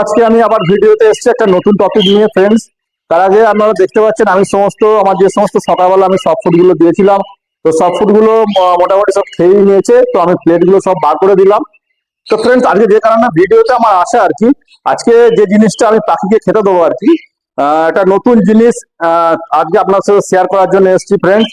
আজকে আমি আবার ভিডিওতে এসেছি একটা নতুন টপিক নিয়ে ফ্রেন্ডস তার আগে আপনারা দেখতে পাচ্ছেন, আমি সমস্ত, আমার যে সমস্ত সকালবেলা আমি সব ফুডগুলো দিয়েছিলাম। তো সব ফুডগুলো মোটামুটি সব খেয়ে নিয়েছে, তো আমি প্লেটগুলো সব বার করে দিলাম। তো ফ্রেন্ডস আজকে যে কারণে ভিডিওতে আমার আসা আর কি, আজকে যে জিনিসটা আমি পাখিকে খেতে দেবো আর কি একটা নতুন জিনিস আজকে আপনার সাথে শেয়ার করার জন্য এসেছি ফ্রেন্ডস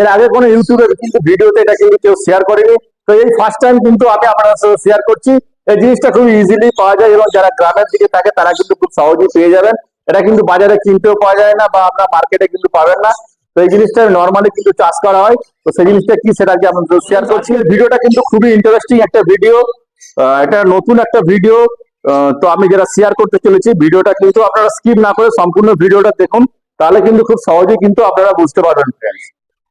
এর আগে কোনো ইউটিউবে কিন্তু ভিডিওতে এটা কিন্তু কেউ শেয়ার করেনি। তো এই ফার্স্ট টাইম কিন্তু আমি আপনার সাথে শেয়ার করছি। এই জিনিসটা খুব ইজিলি পাওয়া যায় এবং যারা গ্রামের দিকে থাকে, তারা কিন্তু খুব সহজেই পেয়ে যাবেন। এটা কিন্তু বাজারে কিনতেও পাওয়া যায় না বা আপনার মার্কেটে কিন্তু পাবেন না। তো এই জিনিসটা নর্মালি কিন্তু চাষ করা হয়। তো সেই জিনিসটা কি সেটা কি আপনাদের শেয়ার করছি। ভিডিওটা কিন্তু খুবই ইন্টারেস্টিং একটা ভিডিও এটা নতুন একটা ভিডিও তো আমি যেটা শেয়ার করতে চলেছি, ভিডিওটা কিন্তু আপনারা স্কিপ না করে সম্পূর্ণ ভিডিওটা দেখুন। তাহলে কিন্তু খুব সহজেই কিন্তু আপনারা বুঝতে পারবেন। ফ্রেন্ডস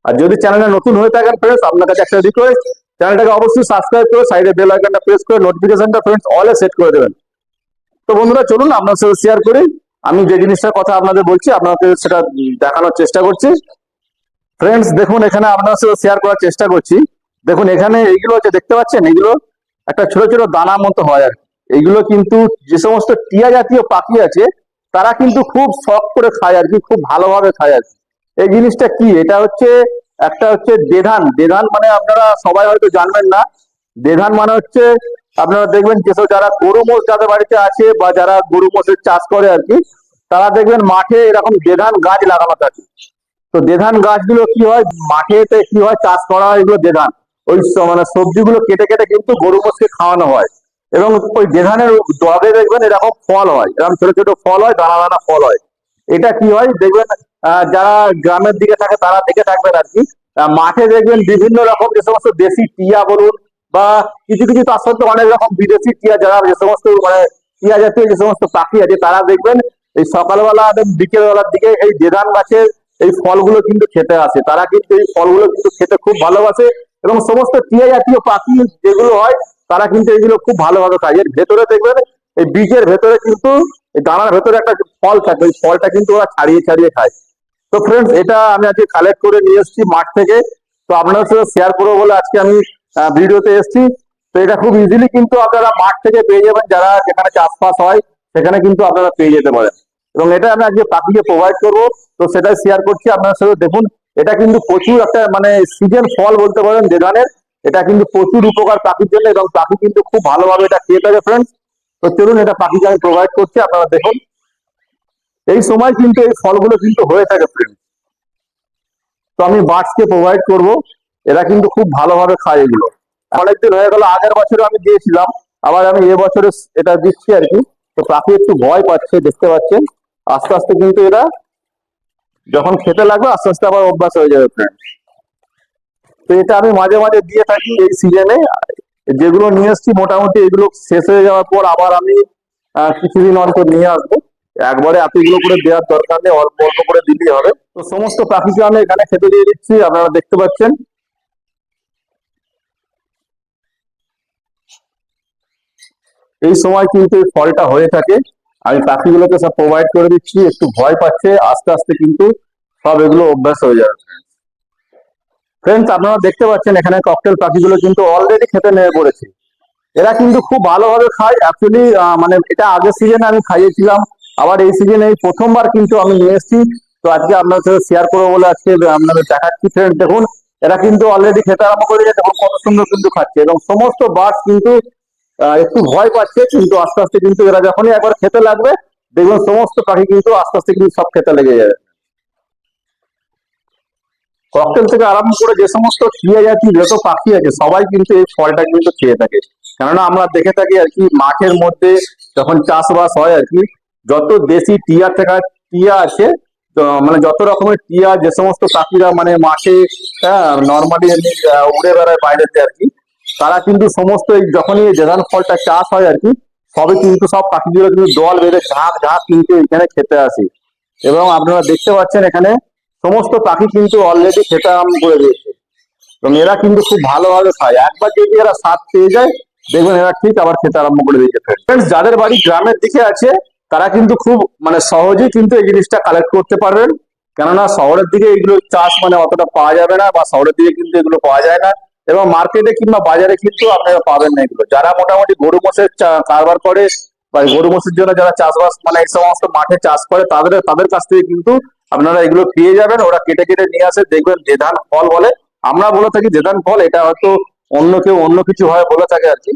আর যদি চ্যানেলে নতুন হয়ে থাকেন ফ্রেন্ডস আপনার কাছে একটা রিকোয়েস্ট চ্যানেলটাকে অবশ্যই সাবস্ক্রাইব করে সাইডে বেল আইকনটা প্রেস করে নোটিফিকেশনটা ফ্রেন্ডস অলে সেট করে দেবেন। তো বন্ধুরা, চলুন, আপনার সাথে শেয়ার করি। আমি যে জিনিসটার কথা আপনাদের বলছি, আপনাদের সেটা দেখানোর চেষ্টা করছি। ফ্রেন্ডস দেখুন, এখানে আপনার সাথে শেয়ার করার চেষ্টা করছি। দেখুন, এখানে এইগুলো হচ্ছে, দেখতে পাচ্ছেন? এগুলো একটা ছোট ছোট দানা মতো হয় আর। এইগুলো কিন্তু যে সমস্ত টিয়া জাতীয় পাখি আছে, তারা কিন্তু খুব শখ করে খায় আর কি, খুব ভালোভাবে খায় আর কি। এই জিনিসটা কি? এটা হচ্ছে একটা হচ্ছে দেধান। দেধান মানে আপনারা সবাই হয়তো জানবেন না। দেধান মানে হচ্ছে আপনারা দেখবেন যেসব যারা গরু মোষ যাদের বাড়িতে আছে বা যারা গরু মোষের চাষ করে আর কি, তারা দেখবেন মাঠে এরকম দেধান গাছ লাগানো থাকে। তো দেধান গাছগুলো কি হয়? মাঠেতে কি হয়? চাষ করা হয় এগুলো দেধান। ওই মানে সবজিগুলো কেটে কেটে কিন্তু গরু মোষকে খাওয়ানো হয়। এবং ওই দেধানের ডগে দেখবেন এরকম ফল হয়। এরকম ছোট ছোট ফল হয়, দানা দানা ফল হয়। এটা কি হয়? দেখবেন যারা গ্রামের দিকে থাকে তারা দেখে থাকবেন আর কি। মাঠে দেখবেন বিভিন্ন রকম যে সমস্ত দেশি টিয়া বলুন বা কিছু কিছু তার সাথে অনেক রকম বিদেশি টিয়া যারা যে সমস্ত মানে টিয়া জাতীয় যে সমস্ত পাখি আছে, তারা দেখবেন এই সকালবেলা এবং বিকেল বেলার দিকে এই দেধান গাছের এই ফলগুলো কিন্তু খেতে আসে। তারা কিন্তু এই ফলগুলো কিন্তু খেতে খুব ভালোবাসে এবং সমস্ত টিয়া জাতীয় পাখি যেগুলো হয়, তারা কিন্তু এগুলো খুব ভালোভাবে খায়। এর ভেতরে দেখবেন এই বীজের ভেতরে কিন্তু দানার ভেতরে একটা ফল থাকে। ওই ফলটা কিন্তু ওরা ছাড়িয়ে ছাড়িয়ে খায়। তো ফ্রেন্ডস এটা আমি আজকে কালেক্ট করে নিয়ে এসেছি মাঠ থেকে। তো আপনার সাথে শেয়ার করব বলে আজকে আমি ভিডিওতে এসেছি। তো এটা খুব ইজিলি কিন্তু আপনারা মাঠ থেকে পেয়ে যাবেন। যারা যেখানে চাষবাস হয়, সেখানে কিন্তু আপনারা পেয়ে যেতে পারেন। এবং এটা আমি আজকে পাখিকে প্রোভাইড করব। তো সেটাই শেয়ার করছি। আপনার সাথে দেখুন, এটা কিন্তু প্রচুর একটা মানে সিজন ফল বলতে পারেন দেদানের এটা কিন্তু প্রচুর উপকার পাখির জন্য এবং পাখি কিন্তু খুব ভালোভাবে এটা খেয়ে থাকে ফ্রেন্ডস তো চলুন, এটা পাখিকে আমি প্রোভাইড করছি। আপনারা দেখুন। এই সময় কিন্তু এই ফলগুলো কিন্তু হয়ে থাকে ফ্রেন্ড তো আমি বার্ডসকে প্রোভাইড করব। এরা কিন্তু খুব ভালোভাবে খায় এগুলো। অনেকদিন হয়ে গেল, আগের বছরে আমি দিয়েছিলাম আবার আমি এবছরে এটা দিচ্ছি আর কি। তো পাখি একটু ভয় পাচ্ছে, দেখতে পাচ্ছেন? আস্তে আস্তে কিন্তু এরা যখন খেতে লাগবে, আস্তে আস্তে আবার অভ্যাস হয়ে যাবে ফ্রেন্ড তো এটা আমি মাঝে মাঝে দিয়ে থাকি এই সিজনে যেগুলো নিয়ে এসছি, মোটামুটি এগুলো শেষ হয়ে যাওয়ার পর আবার আমি কিছুদিন অন্তর নিয়ে আসব। একবারে এতগুলো করে দেওয়ার দরকার নেই, অল্প অল্প করে দিলেই হবে। তো সমস্ত পাখিকে আমি এখানে খেতে দিয়ে দিচ্ছি, আপনারা দেখতে পাচ্ছেন। এই সময় কিন্তু এই ফলটা হয়ে থাকে। আমি পাখিগুলোকে সব প্রোভাইড করে দিচ্ছি, একটু ভয় পাচ্ছে, আস্তে আস্তে কিন্তু সব এগুলো অভ্যাস হয়ে যাবে। ফ্রেন্ডস আপনারা দেখতে পাচ্ছেন, এখানে ককটেল পাখিগুলো কিন্তু অলরেডি খেতে নেমে পড়েছে। এরা কিন্তু খুব ভালোভাবে খায়। অ্যাকচুয়ালি মানে এটা আগের সিজনে আমি খাইয়েছিলাম। আবার এই সিজনে এই প্রথমবার কিন্তু আমি নিয়ে এসেছি। তো আজকে আপনার সাথে শেয়ার করব বলে আজকে আপনাদের দেখাচ্ছি ফ্রেন্ড দেখুন, এরা কিন্তু অলরেডি খেতে আরম্ভ করে দিয়েছে। দেখুন, কত সুন্দর কিন্তু খাচ্ছে। এবং সমস্ত বার্ডস কিন্তু একটু ভয় পাচ্ছে, কিন্তু আস্তে আস্তে কিন্তু এরা যখনই একবার খেতে লাগবে, দেখবেন সমস্ত পাখি কিন্তু আস্তে আস্তে কিন্তু সব খেতে লেগে যাবে। ককটেল থেকে আরম্ভ করে যে সমস্ত টিয়া জাতীয় যত পাখি আছে, সবাই কিন্তু এই ফলটা কিন্তু খেয়ে থাকে। কেননা আমরা দেখে থাকি আর কি, মাঠের মধ্যে যখন চাষবাস হয় আর কি যত দেশি টিয়া থেকে টিয়া আছে মানে যত রকমের টিয়া যে সমস্ত পাখিরা মানে মাঠে হ্যাঁ নর্মালি এমনি উড়ে বেড়ায় বাইরেতে আর কি তারা কিন্তু সমস্ত এই যখনই জেদান ফলটা চাষ হয় আর কি সবে কিন্তু সব পাখিগুলো কিন্তু দল বেঁধে ঝাঁক ঝাঁক কিন্তু এখানে খেতে আসে। এবং আপনারা দেখতে পাচ্ছেন এখানে সমস্ত পাখি কিন্তু অলরেডি খেতে আরম্ভ করে দিয়েছে। এবং এরা কিন্তু খুব ভালোভাবে খায়। একবার যদি এরা স্বাদ পেয়ে যায় দেখবেন এরা ঠিক আবার খেতে আরম্ভ করে দিয়েছে। Friends, যাদের বাড়ি গ্রামের দিকে আছে তারা কিন্তু খুব মানে সহজেই কিন্তু এই জিনিসটা কালেক্ট করতে পারবেন। কেননা শহরের দিকে এগুলো চাষ মানে অতটা পাওয়া যাবে না বা শহরের দিকে কিন্তু এগুলো পাওয়া যায় না। এবং মার্কেটে কিংবা বাজারে কিন্তু আপনারা পাবেন না এগুলো। যারা মোটামুটি গরু মোষের কারবার করে বা গরু মোষের জন্য যারা চাষবাস মানে এই সমস্ত মাঠে চাষ করে, তাদের তাদের কাছ থেকে কিন্তু আপনারা এগুলো পেয়ে যাবেন। ওরা কেটে কেটে নিয়ে আসে, দেখবেন যে ধান ফল বলে। আমরা বলে থাকি যে ধান ফল, এটা হয়তো অন্য কেউ অন্য কিছু হয় বলে থাকে আর কি।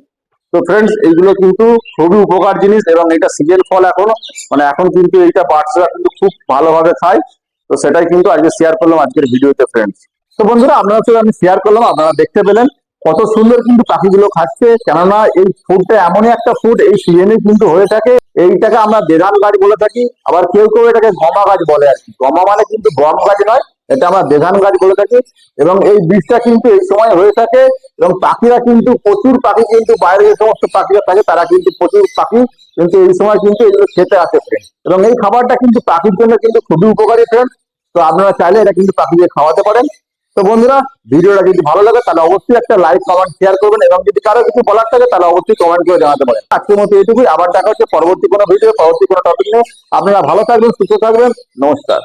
তো ফ্রেন্ডস এইগুলো কিন্তু খুবই উপকার জিনিস এবং এটা সিজন ফল এখন মানে এখন কিন্তু এইটা বাচ্চারা কিন্তু খুব ভালোভাবে খায়। তো সেটাই কিন্তু আজকে শেয়ার করলাম আজকের ভিডিওতে ফ্রেন্ডস তো বন্ধুরা, আপনারা সাথে আমি শেয়ার করলাম, আপনারা দেখতে পেলেন কত সুন্দর কিন্তু পাখিগুলো খাচ্ছে। কেননা এই ফুডটা এমনই একটা ফুড এই সিজনে কিন্তু হয়ে থাকে। এইটাকে আমরা দেধান গাছ বলে থাকি, আবার কেউ কেউ এটাকে গমা গাছ বলে আর কি। গমা মানে কিন্তু গম গাছ নয়, এটা আমরা দেধান গাছ বলে থাকি। এবং এই বীজটা কিন্তু এই সময় হয়ে থাকে এবং পাখিরা কিন্তু প্রচুর পাখি কিন্তু বাইরে যে সমস্ত পাখিরা থাকে, তারা কিন্তু প্রচুর পাখি কিন্তু এই সময় কিন্তু এগুলো খেতে আসে ফ্রেন্ড এবং এই খাবারটা কিন্তু পাখির জন্য কিন্তু খুবই উপকারী ফ্রেন্ড তো আপনারা চাইলে এটা কিন্তু পাখিকে খাওয়াতে পারেন। তো বন্ধুরা, ভিডিওটা যদি ভালো লাগে, তাহলে অবশ্যই একটা লাইক কমেন্ট শেয়ার করবেন এবং যদি কারও কিছু বলার থাকে, তাহলে অবশ্যই কমেন্ট করে জানাতে পারেন। আজকের মতো এটুকুই, আবার দেখা হচ্ছে পরবর্তী কোনো ভিডিও পরবর্তী কোনো টপিক নিয়ে। আপনারা ভালো থাকবেন, সুস্থ থাকবেন, নমস্কার।